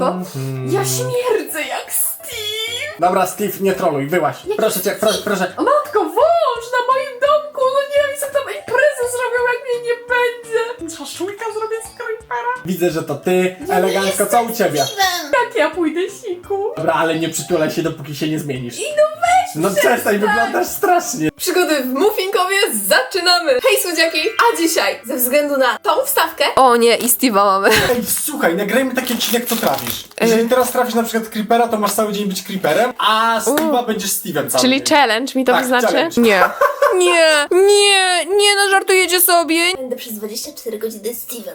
matko, ja śmierdzę jak Steve! Dobra, Steve, nie troluj, wyłaź. Proszę cię, proszę, proszę. O matko, wąż na moim domku! No nie wiem, co tam imprezę zrobią, jak mnie nie będzie! Szaszłyka zrobię z creepera? Widzę, że to ty. Elegancko, co u ciebie? Jak ja pójdę, siku? Dobra, ale nie przytulaj się, dopóki się nie zmienisz. I no przestań, wyglądasz strasznie. Przygody w Muffinkowie zaczynamy! Hej słodziaki! A dzisiaj, ze względu na tą wstawkę... O nie, i Steve'a mamy. Ej, słuchaj, nagrajmy taki odcinek, co trafisz. Jeżeli teraz trafisz na przykład Creepera, to masz cały dzień być Creeperem, a Steve'a będziesz Steve'em cały Czyli dzień. challenge mi to Tak, wyznaczy? challenge. Nie. Nie, nie, nie, no żartujecie sobie. Będę przez 24 godziny Steve'em.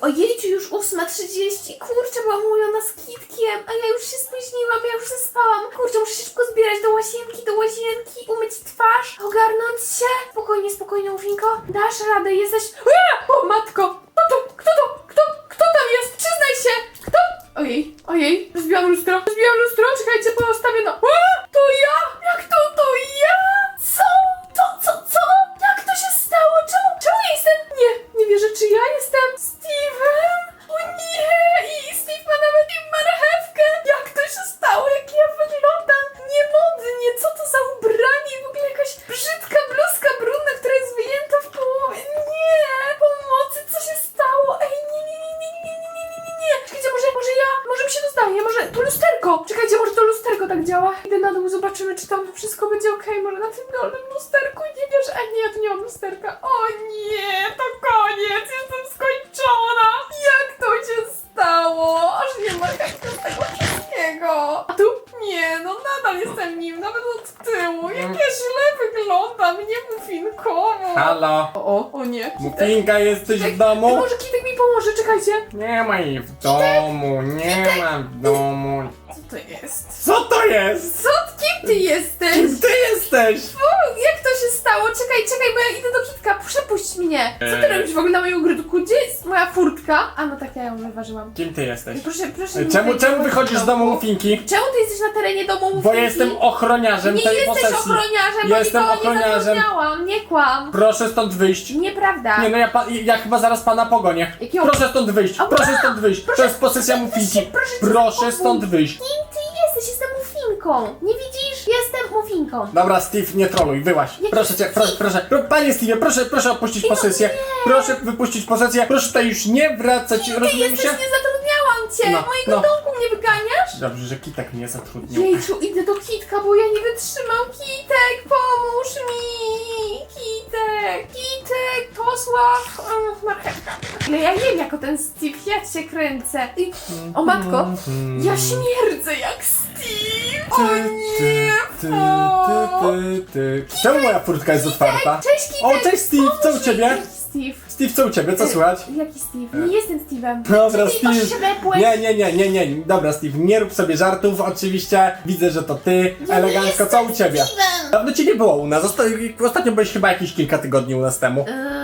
Ojejciu, już 8.30. Kurczę, byłam umówiona z Kitkiem, a ja już się spóźniłam, ja już zaspałam. Kurczę, muszę się szybko zbierać do łazienki, do łazienki, umyć twarz, ogarnąć się. Spokojnie, spokojnie, Ufinko. Dasz radę, jesteś... Ua! O matko! Kto to? Kto to? Kto? Kto tam jest? Przyznaj się! Kto? Ojej, ojej, rozbiłam lustro, rozbiłam lustro, czekajcie, postawię no... To ja? Jak to, okej. Może na tym dolnym lusterku nie wierzę. Ej, nie, ja tu nie mam lusterka. O nie, to koniec, jestem skończona! Jak to się stało? Aż nie ma jak to z tego wszystkiego. A tu? Nie, no nadal jestem nim, nawet od tyłu. Jak ja źle wyglądam, nie mufinkowo. Halo? O, o, o nie. Mufinka, jesteś w Ej, domu? Może Kitek mi pomoże, czekajcie. Nie ma jej w domu, nie ma w domu. Co to jest? Co to jest? Co? Kim ty jesteś? Kim ty jesteś? O, jak to się stało? Czekaj, czekaj, bo ja idę do Kitka, przepuść mnie. Co ty Eee. robisz w ogóle na moim ogródku? Gdzie jest moja furtka? A no tak, ja ją wyważyłam. Kim ty jesteś? Proszę, proszę. nie Czemu, czemu wychodzisz z domu Mufinki? Czemu ty jesteś na terenie domu Bo Mufinki? jestem ochroniarzem Nie tej jesteś posesji. ochroniarzem, bo Jestem nikogo nie ochroniarzem. zatrudniałam. Nie kłam. Proszę stąd wyjść. Nieprawda. Nie no, ja, pa, ja chyba zaraz pana pogonię. Jakiego- Proszę stąd wyjść, Ała! proszę stąd wyjść. To jest posesja Mufinki. proszę cię, Proszę spokój. stąd wyjść. Kim ty jesteś? Jestem Mufinką. Nie widzisz? Jestem Mufinką. Dobra, Steve, nie troluj, wyłaź. Jaki Proszę cię, proszę, proszę. Pro- Panie Steve, proszę, proszę opuścić posesję. Proszę wypuścić posesję. Proszę tutaj już nie wracać, Ty rozumiemy jesteś, się? nie zatrudniałam cię. No, Mojego no. domku mnie wyganiasz? Dobrze, że Kitek mnie zatrudnił. Jejczu, idę do Kitka, bo ja nie wytrzymam. Kitek, pomóż mi! Kitek, Kitek, Posław, mm, marchewka. Ale ja wiem jako ten Steve, ja cię kręcę. I, o matko, ja śmierdzę jak Steve! O nie! Ty, ty, ty, ty. Czemu moja furtka jest otwarta? Cześć Kitek! O, cześć Steve, co u ciebie? Steve. Steve, co u ciebie? Co słychać? Jaki Steve? Nie jestem Steve'em. Dobra, Ty Steve. oślepłeś. Nie, nie, nie, nie, nie. Dobra, Steve, nie rób sobie żartów, oczywiście. Widzę, że to ty. Elegancko, co u ciebie? Steve'em. Dawno cię nie było u nas. Osta- Ostatnio byłeś chyba jakieś kilka tygodni u nas temu. Eee,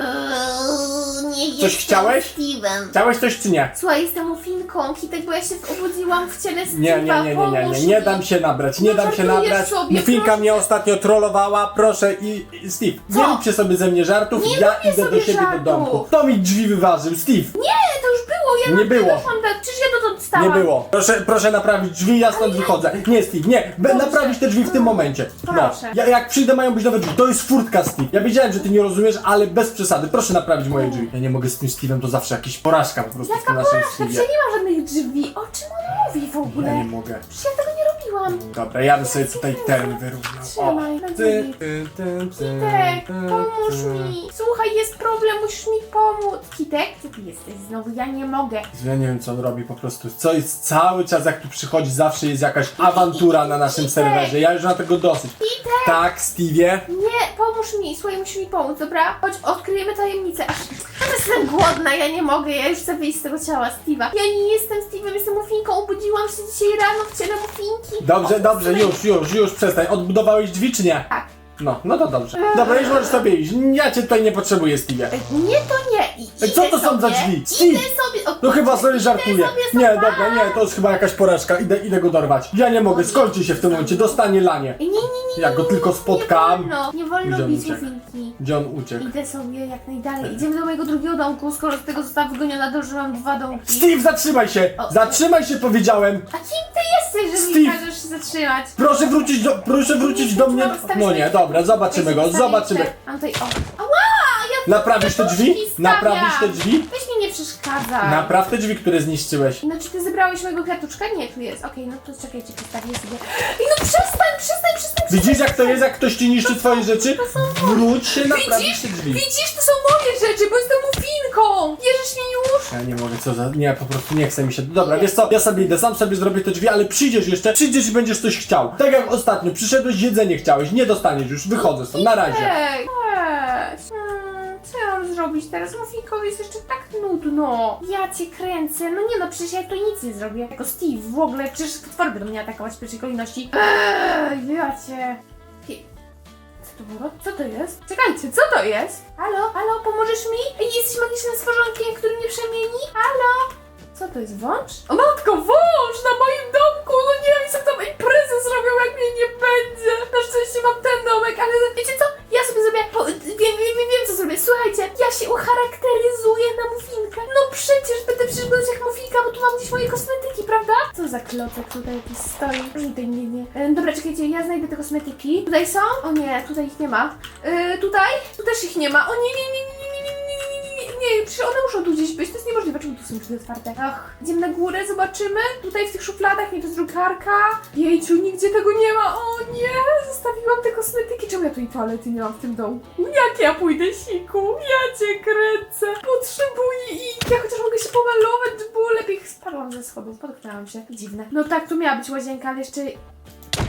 jestem chciałeś? Steve'em. Chciałeś coś czy nie? Słuchaj, jestem Mufinką, Kitek, bo ja się obudziłam w ciele Steve'a. Nie, nie, nie, nie, nie, nie, nie dam się nabrać, nie No dam się żartujesz nabrać. sobie, Mufinka proszę. mnie ostatnio trollowała, proszę i i Steve, nie Co? róbcie sobie ze mnie żartów, Nie ja robię idę do sobie siebie żartów. do domku. Kto mi drzwi wyważył? Steve! Nie, to już było, ja Nie na było. telefon dam. Przecież ja dotąd Nie było. Proszę, proszę naprawić drzwi, ja stąd wychodzę. Nie, Steve, nie. Be, naprawić te drzwi w tym momencie. No. Proszę. Ja, jak przyjdę, mają być nowe drzwi. To jest furtka, Steve. Ja wiedziałem, że ty nie rozumiesz, ale bez przesady. Proszę naprawić moje drzwi. Ja nie mogę z tym Steve'em, to zawsze jakaś porażka po prostu w Jaka tym naszym porażka, Steve'ie. przecież nie ma żadnych drzwi. O czym on mówi w ogóle? Ja nie mogę. Przecież ja tego nie robiłam. Dobra, ja bym sobie tutaj teren wyrównał. Trzymaj, na Ty, drzwi. ty, ty, ty, Kitek, ty, pomóż ty. mi. Słuchaj, jest problem, musisz mi pomóc. Kitek, gdzie ty jesteś znowu? Ja nie mogę. Ja nie wiem, co on robi po prostu. Co jest cały czas, jak tu przychodzi, zawsze jest jakaś awantura na naszym serwerze. Ja już na tego dosyć. Kitek! Tak, Stevie. Nie, pomóż mi. Słuchaj, musisz mi pomóc, dobra? Chodź, odkryjemy tajemnicę. Aż jestem głodna, ja nie mogę, ja już chcę wyjść z tego ciała Steve'a. Ja nie jestem Steve'em, jestem Mufinką. Obudziłam się dzisiaj rano w ciele Mufinki. Dobrze, O, dobrze, już, już, już, przestań. Odbudowałeś drzwi, czy nie? Tak. No, no to dobrze. Dobra, już możesz sobie iść. Ja cię tutaj nie potrzebuję, Stevie. Nie, to nie. I, Ej, co idę to są za sobie, drzwi? Idę Steve! sobie, o, No chyba sobie żartuję. sobie Nie, sama. dobra, nie, to jest chyba jakaś porażka. Idę, idę go dorwać. Ja nie mogę, skończy się w tym momencie, dostanie lanie. Nie, nie, nie, nie. Jak go tylko spotkam. Nie wolno, nie wolno Gdzie on bić uciekł? mufinki. Gdzie on uciekł? Idę sobie jak najdalej. Idziemy do mojego drugiego domku, skoro z tego została wygoniona, mam dwa domki. Steve, zatrzymaj się! O. Zatrzymaj się, powiedziałem! A kim ty jesteś, że Steve. mi każesz się zatrzymać? Proszę wrócić do, proszę wrócić do mnie. No nie, dobra, zobaczymy go, zobaczymy. Mam tutaj, o. Ała! Naprawisz te drzwi? stawiam. Naprawisz te drzwi? Weź mi nie przeszkadzaj. Napraw te drzwi, które zniszczyłeś. No czy ty zebrałeś mojego kwiatuszka? Nie, tu jest. Okej, no to czekajcie, postawię sobie. Ej, no przestań, przestań, przestań, Widzisz jak to jest, jak ktoś ci niszczy twoje rzeczy? to są. Wróć się, naprawisz te drzwi. Widzisz, to są moje rzeczy, bo jestem mufinką! Bierzesz mnie już? Ja nie mogę, co za... Nie, po prostu nie chce mi się. Dobra, wiesz co, ja sobie idę, sam sobie zrobię te drzwi, ale przyjdziesz jeszcze, przyjdziesz i będziesz coś chciał. Tak jak ostatnio, przyszedłeś, jedzenie chciałeś, nie dostaniesz już, wychodzę stąd, na razie. Ej, weź. Mam zrobić teraz? Mufinkowi jest jeszcze tak nudno. Ja cię kręcę. No nie no, przecież ja to nic nie zrobię. Jako Steve w ogóle, przecież potwory będą mnie atakować w pierwszej kolejności. Ej, ja cię... Co to było? Co to jest? Czekajcie, co to jest? Halo, halo, pomożesz mi? Jesteś magicznym stworzonkiem, który mnie przemieni? Halo? Co to jest, wąż? O matko, wąż na moim domku! No nie wiem, co tam imprezy zrobią, jak mnie nie będzie. Na szczęście mam ten domek, ale wiecie co? Ja sobie zrobię... Po, y, wiem, wiem, wiem, wiem, co zrobię. Słuchajcie, ja się ucharakteryzuję na mufinkę. No przecież będę przyglądać jak mufinka, bo tu mam gdzieś moje kosmetyki, prawda? Co za klocek tutaj jakiś stoi? Tutaj nie, nie. E, dobra, czekajcie, ja znajdę te kosmetyki. Tutaj są? O nie, tutaj ich nie ma. E, tutaj? Tu też ich nie ma. O nie, nie, nie, nie przecież one muszą tu gdzieś być, to jest niemożliwe, czemu tu są drzwi otwarte? Ach, idziemy na górę, zobaczymy, tutaj w tych szufladach, nie, to jest drukarka, jejciu, nigdzie tego nie ma, o nie, zostawiłam te kosmetyki, czemu ja tu i toalety nie mam w tym domu? Jak ja pójdę, siku, ja cię kręcę, potrzebuję ich, ja chociaż mogę się pomalować, żeby było lepiej, spadłam ze schodów, potknęłam się, dziwne. No tak, tu miała być łazienka, ale jeszcze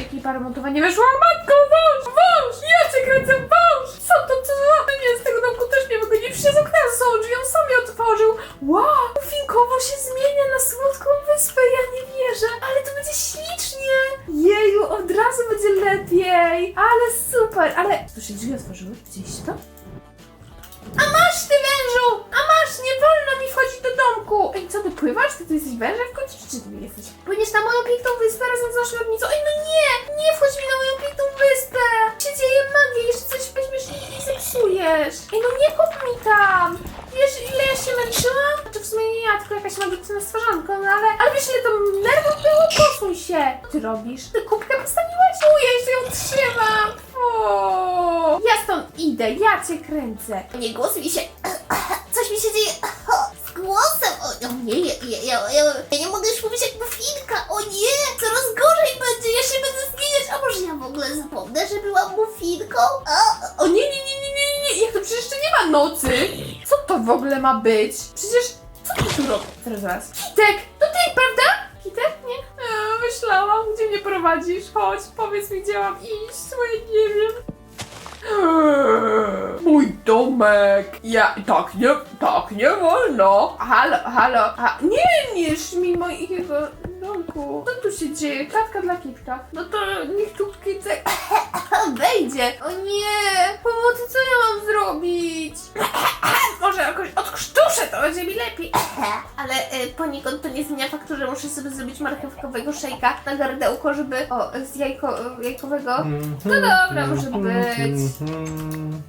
ekipa remontowa nie weszła, matko, wąż, wąż, ja cię kręcę, wąż, co to, co? Nie, z tego domku też nie mogę, nie przez okna są drzwi, on sam je otworzył, wow, finkowo się zmienia na słodką wyspę, ja nie wierzę, ale to będzie ślicznie, jeju, od razu będzie lepiej, ale super, ale, tu się drzwi otworzyły, widzieliście to? A masz ty wężu! A masz, nie wolno mi wchodzić do domku! Ej, co ty pływasz? Ty, ty jesteś wężem w końcu? Czy ty jesteś? Płyniesz na moją piękną wyspę razem z naszą? Ej, no nie! Nie wchodź mi na moją piękną wyspę! Się dzieje magia, jeszcze coś weźmiesz i, zepsujesz! Ej, no nie mi tam! Wiesz, ile ja się męczyłam? Czy w sumie nie ja, tylko jakaś magiczna stworzonka, no ale... Ale wiesz, ile to nerwów było? Posuń się! Co ty robisz? Ty kubkę postawiłaś? U, ja jeszcze ją trzymam! O, ja stąd idę, ja cię kręcę! Nie, głos mi się... Coś mi się dzieje z głosem. O, o nie, ja, ja, ja, ja, ja nie mogę już mówić jak mufinka. O nie, coraz gorzej będzie. Ja się będę zmieniać. A może ja w ogóle zapomnę, że byłam mufinką? A, O nie, nie, nie, nie, nocy! Co to w ogóle ma być? Przecież, co ty tu robisz? Teraz, zaraz. Kitek, to ty, prawda? Kitek? Nie? Eee, myślałam, gdzie mnie prowadzisz? Chodź, powiedz mi, gdzie mam iść, ja nie wiem. Eee, Mój domek! Ja, tak nie, tak nie wolno! Halo, halo, a nie niż mi mojego domku. Co tu się dzieje? Klatka dla kitka. No to niech tu kitek wejdzie. O nie! Pomocy, co ja mam zrobić? Może jakoś odkrztuszę, to będzie mi lepiej. Ale e, poniekąd to nie zmienia faktu, że muszę sobie zrobić marchewkowego szejka na gardełko, żeby... O, z jajko, jajkowego. No dobra, może być.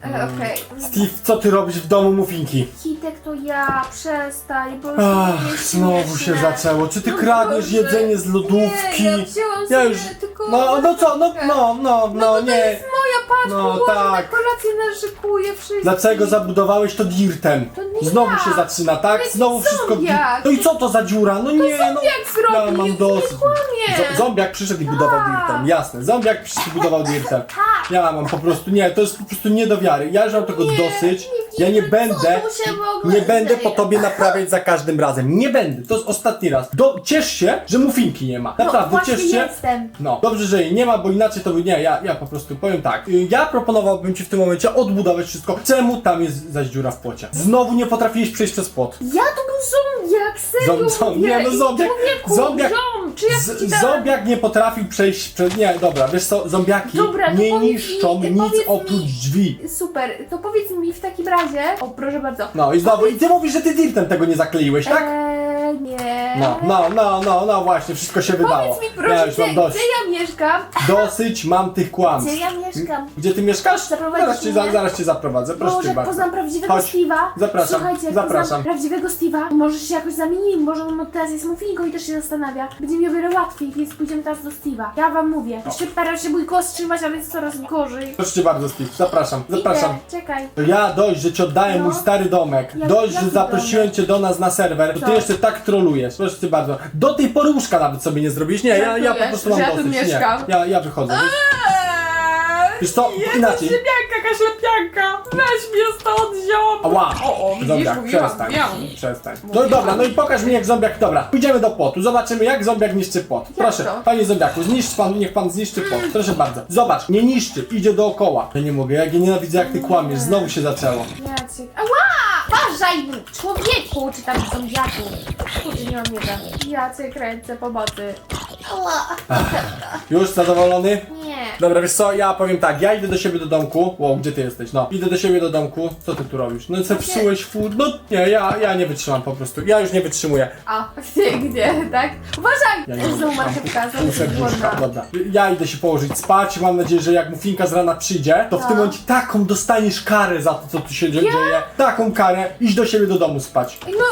E, Okej. Steve, co ty robisz w domu mufinki? Kitek to ja, przestań, bo już Ach, jest znowu się śmieszne. zaczęło. Czy ty No kradniesz Boże. Jedzenie z lodówki? Nie, ja wzięłam sobie już. tylko... No, no co, no, no, no, No, no, to nie. jest moja paczka, No, no, tak. tak. kolację naszykuję wszystko. Dlaczego zabudowałeś to dirtem? To nie Znowu ja. się zaczyna, tak? Jaki Znowu wszystko. zombiak? No i co to za dziura? No nie, no. Jak Ja zrobił? mam dosyć. Kłamie. Z- Zombiak przyszedł i budował Tak. dirtem, jasne. Zombiak przyszedł i budował dirtem. Tak. Ja mam po prostu, nie, to jest po prostu nie do wiary. Ja już mam tego dosyć. nie Ja nie będę, nie będę po tobie naprawiać za każdym razem. Nie będę, to jest ostatni raz. Do, ciesz się, że mufinki nie ma. No Naprawdę, ciesz się. jestem. No, dobrze, że jej nie ma, bo inaczej to by nie, ja, ja po prostu powiem tak. y, Ja proponowałbym ci w tym momencie odbudować wszystko. Czemu tam jest zaś dziura w płocie? Znowu nie potrafiłeś przejść przez płot. Ja to był zombiak, serio Zom- zom- mówię. nie, no zombiak- Człowieku, zombiak- Ziom, czy ja Z, ci dałem? zombiak nie potrafił przejść przez... Nie, dobra, wiesz co, zombiaki Dobra, to nie powiedz niszczą mi- nic powiedz oprócz mi- drzwi. Super, to powiedz mi w takim razie... O, proszę bardzo. No i znowu, i ty mówisz, że ty dirtem tego nie zakleiłeś, tak? Eee, nie. No, no, no, no, no właśnie, wszystko się wydało. Powiedz mi ja proszę, gdzie, mam dość. gdzie ja mieszkam? Dosyć mam tych kłamstw. Gdzie ja mieszkam? Gdzie ty mieszkasz? Zaprowadzisz Zaraz cię, za, mnie? zaraz cię zaprowadzę, proszę Może cię jak bardzo. poznam prawdziwego Chodź. Steve'a. Zapraszam, Słuchajcie, jak zapraszam. poznam prawdziwego Steve'a, może się jakoś zamienimy, może on teraz jest mufinką i też się zastanawia. Będzie mi o wiele łatwiej, więc pójdziemy teraz do Steve'a. Ja wam mówię. Jeszcze staram się mój głos trzymać, ale jest coraz gorzej. Proszę cię bardzo, Steve, zapraszam, zapraszam. Idę, czekaj. To ja dość, że ci oddałem No. mój stary domek. Jak- dość, że jaki zaprosiłem cię do nas na serwer. To ty jeszcze tak trolujesz. Proszę cię bardzo. Do tej pory łóżka nawet sobie nie zrobiłeś. Nie, ja, ja po Żartujesz, prostu mam że ja tu dosyć. Nie, mieszkam? ja, ja wychodzę. Wiesz, wiesz co, inaczej. Ziemianka, jakaś lepianka. Weź mnie stąd, ziom. Ała! O, o, widzisz, Zombiak, mówiłam, przestań. mówiłam. Przestań. No Mówiłam. dobra, no i pokaż mi jak zombiak. Dobra, pójdziemy do płotu. Zobaczymy jak zombiak niszczy płot. Proszę, to? panie zombiaku, zniszcz pan, niech pan zniszczy płot. Proszę bardzo. Zobacz, nie niszczy, idzie dookoła. Ja nie mogę, jak ja nienawidzę jak ty kłamiesz. Znowu się zaczęło. Jacek. Ała! Uważaj, człowieku, czy tam zombiaku. Kurde, nie mam miecza. Jacek, ręce, pomocy. Ała. Już zadowolony? Dobra, wiesz co, ja powiem tak, ja idę do siebie do domku. Wow, gdzie ty jesteś? No, idę do siebie do domku. Co ty tu robisz? No zepsułeś food. No nie, ja, ja nie wytrzymam po prostu. Ja już nie wytrzymuję. A, pięknie, tak? Uważaj! Ja nie Znowu wytrzymam. marchewka, znowu Muszę głodna. Dobra. Ja idę się położyć spać. Mam nadzieję, że jak mufinka z rana przyjdzie, to w No. tym momencie taką dostaniesz karę za to, co tu się dzie- dzieje. Taką karę. Idź do siebie do domu spać. No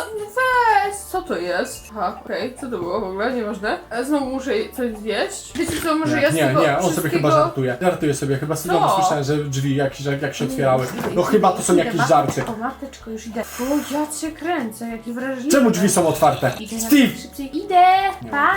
co to jest? Aha, okej, co to było w ogóle? Nieważne. E, Znowu muszę coś zjeść. Wiecie co, może Nie, ja z nie, tego nie, on sobie wszystkiego... chyba żartuje. Żartuje sobie, chyba sobie Co? słyszałem, że drzwi jak, jak, jak się otwierały. No chyba to są jakieś żarty. O mateczko, już idę. O, ja cię kręcę, jaki wrażliwy. Czemu drzwi są otwarte? Idę na- Steve! Szybciej idę! Pa!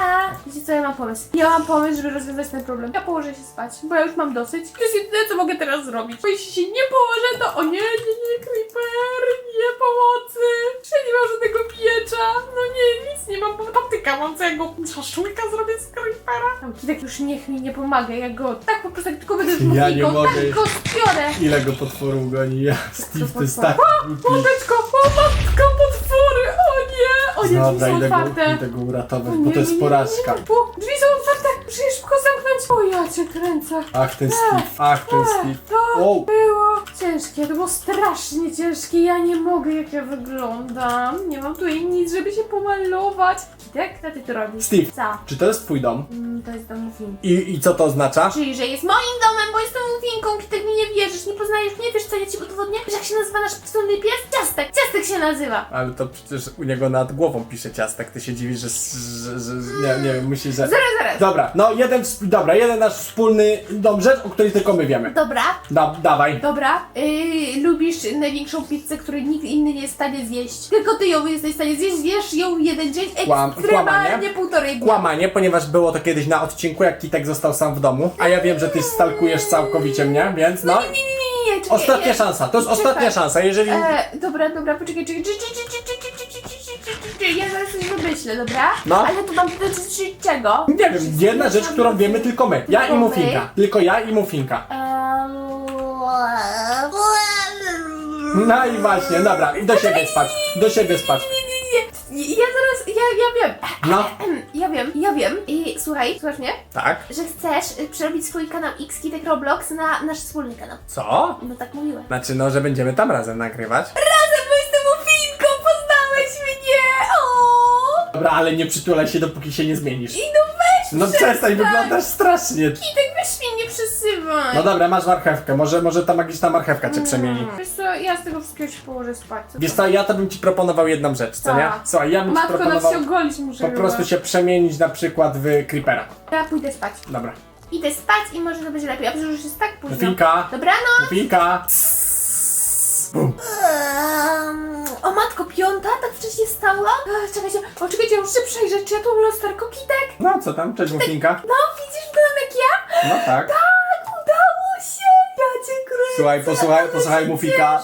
Wiecie co, ja mam pomysł. Ja mam pomysł, żeby rozwiązać ten problem. Ja położę się spać, bo ja już mam dosyć. To jest jedyne, co mogę teraz zrobić. Bo jeśli się nie położę, to o nie, nie, nie, creeper, nie pomocy. Czy nie mam żadnego miecza? No nie, nic nie mam, bo patyka mam, co ja go szaszłyka zrobię z creepera. Tam Kitek już niech mi nie pomaga, ja go tak po prostu, jak tylko będę już Ja nie mufinką, mogę. tak go zbiorę. Ile go potworów goni? Ja, Steve, to jest tak głupi. Mateczko, o matko, potwory, o nie, o nie, drzwi są idę go, otwarte. idę go uratować, O bo nie, to jest nie, porażka. nie, nie, Bo drzwi są otwarte, muszę je szybko zamknąć. O, ja cię kręcę. Ach, ten Steve, ach, ten Steve. To Wow. było ciężkie, to było strasznie ciężkie. Ja nie mogę, jak ja wyglądam. Nie mam tu nic, żeby się pomalować. Kitek, co ty tu robisz? Steve. Co? Czy to jest twój dom? Mm, to jest dom Mufinki. I, I co to oznacza? Czyli, że jest moim domem, bo jestem Mufinką. Kitek mi nie wierzysz, nie poznajesz mnie, wiesz co ja ci udowodnię? Wiesz jak się nazywa nasz wspólny pies? Ciastek, Ciastek się nazywa. Ale to przecież u niego nad głową pisze ciastek, ty się dziwisz, że, że, że nie, nie wiem, myślisz, że... Zaraz, zaraz. Dobra, no jeden, wsp- dobra, jeden nasz wspólny dom, rzecz, o której tylko my wiemy. Dobra, Da, dawaj. Dobra, yy, lubisz największą pizzę, której nikt inny nie jest w stanie zjeść. Tylko ty ją jesteś w stanie zjeść, zjesz ją jeden dzień, Kłam- ekstremalnie kłamanie? półtorej dnia. Kłamanie, ponieważ było to kiedyś na odcinku, jak Kitek został sam w domu, a ja wiem, że ty stalkujesz całkowicie mnie, więc no... Nie, nie, nie, nie, nie, czekaj, Ostatnia ja- szansa, to jest czekaj. ostatnia szansa, jeżeli... E, dobra, dobra, poczekaj, czekaj, czekaj, czekaj, czekaj, czekaj, czekaj, czekaj, czekaj, czekaj, ja zaraz coś wymyślę, dobra? No. Ale to mam dotyczyć czego? Nie wiem, jedna rzecz, którą wiemy tylko my. Ja i? Mufinka. Tylko ja i Mufinka. No i właśnie, dobra, i do siebie spać, do siebie spać. Nie, nie, nie, ja zaraz, ja, ja wiem. No, Ja wiem, ja wiem. I słuchaj, słuchasz mnie? tak. Że chcesz y, przerobić swój kanał X Kitek Roblox na nasz wspólny kanał. Co? No tak mówiłem. Znaczy, no, że będziemy tam razem nagrywać. Razem bo jestem Mufinką, poznałeś mnie! O! Dobra, ale nie przytulaj się, dopóki się nie zmienisz. I no weź No przestań, wyglądasz strasznie. Kitek, weź mnie nie przysywaj! No dobra, masz marchewkę, może, może ta magiczna marchewka cię przemieni. Wiesz co, ja z tego wszystkiego się położę spać. Co Wiesz to? co, ja to bym ci proponował jedną rzecz, co nie? Tak. Słuchaj, ja bym ci Matko, na proponował wsi ogolić muszę po prostu chyba. się przemienić na przykład w creepera. Ja pójdę spać. Dobra. Idę spać i może to będzie lepiej, a przecież już jest tak późno. Mufinka, Dobranoc! Mufinka. Bum. Um, O matko, piąta? Tak wcześnie stała? Ech, Czekajcie, o czekajcie, ja muszę przejrzeć, czy ja tu mam lusterko Kitek? No co tam, cześć Mufinka. No, widzisz, wyglądam jak ja? No tak. Słuchaj, posłuchaj, ale posłuchaj Mufika.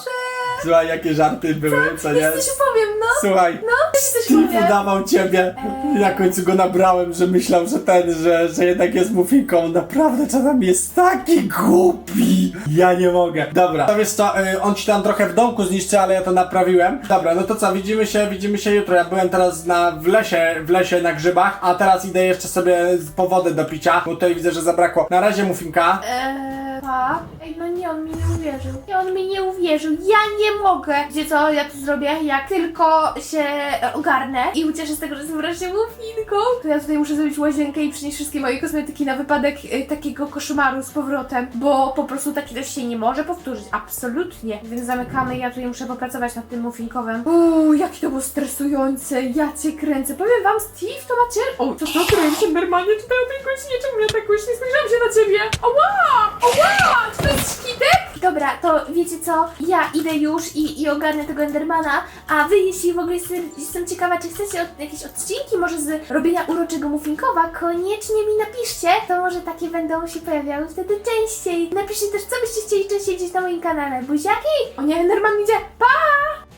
Słuchaj, jakie żarty były, co nie? Coś opowiem, no. Słuchaj, No, coś Steve powiem. udawał ciebie. I na końcu go nabrałem, że myślał, że ten, że, że jednak jest mufinką. Naprawdę, co tam jest taki głupi. Ja nie mogę. Dobra, to wiesz co, y, on ci tam trochę w domku zniszczy, ale ja to naprawiłem. Dobra, no to co, widzimy się, widzimy się jutro. Ja byłem teraz na, w lesie, w lesie na grzybach, a teraz idę jeszcze sobie po wodę do picia, bo tutaj widzę, że zabrakło. Na razie mufinka. Eee, pa? Ej, no nie, on mi nie uwierzył. I on mi nie uwierzył. Ja nie mogę. Wiecie co ja tu zrobię? Jak tylko się e, ogarnę i ucieszę z tego, że jestem wreszcie mufinką, to ja tutaj muszę zrobić łazienkę i przynieść wszystkie moje kosmetyki na wypadek e, takiego koszmaru z powrotem, bo po prostu taki coś się nie może powtórzyć. Absolutnie. Więc zamykamy. Ja tutaj muszę popracować nad tym muffinkowym. Uuu, jakie to było stresujące. Ja cię kręcę. Powiem wam, Steve, to macie... O, co to kręcie? Normalnie tutaj o tej gościnie. Czemu ja tak głośno spojrzałam się na ciebie? Oła! Oła! Dobra, to wiecie co? Ja idę już i, i ogarnę tego Endermana, a wy, jeśli w ogóle jestem, jestem ciekawa, czy chcecie od, jakieś odcinki może z robienia uroczego muffinkowa, koniecznie mi napiszcie, to może takie będą się pojawiały wtedy częściej. Napiszcie też, co byście chcieli częściej widzieć na moim kanale. Buziaki! O nie, Enderman idzie! Pa!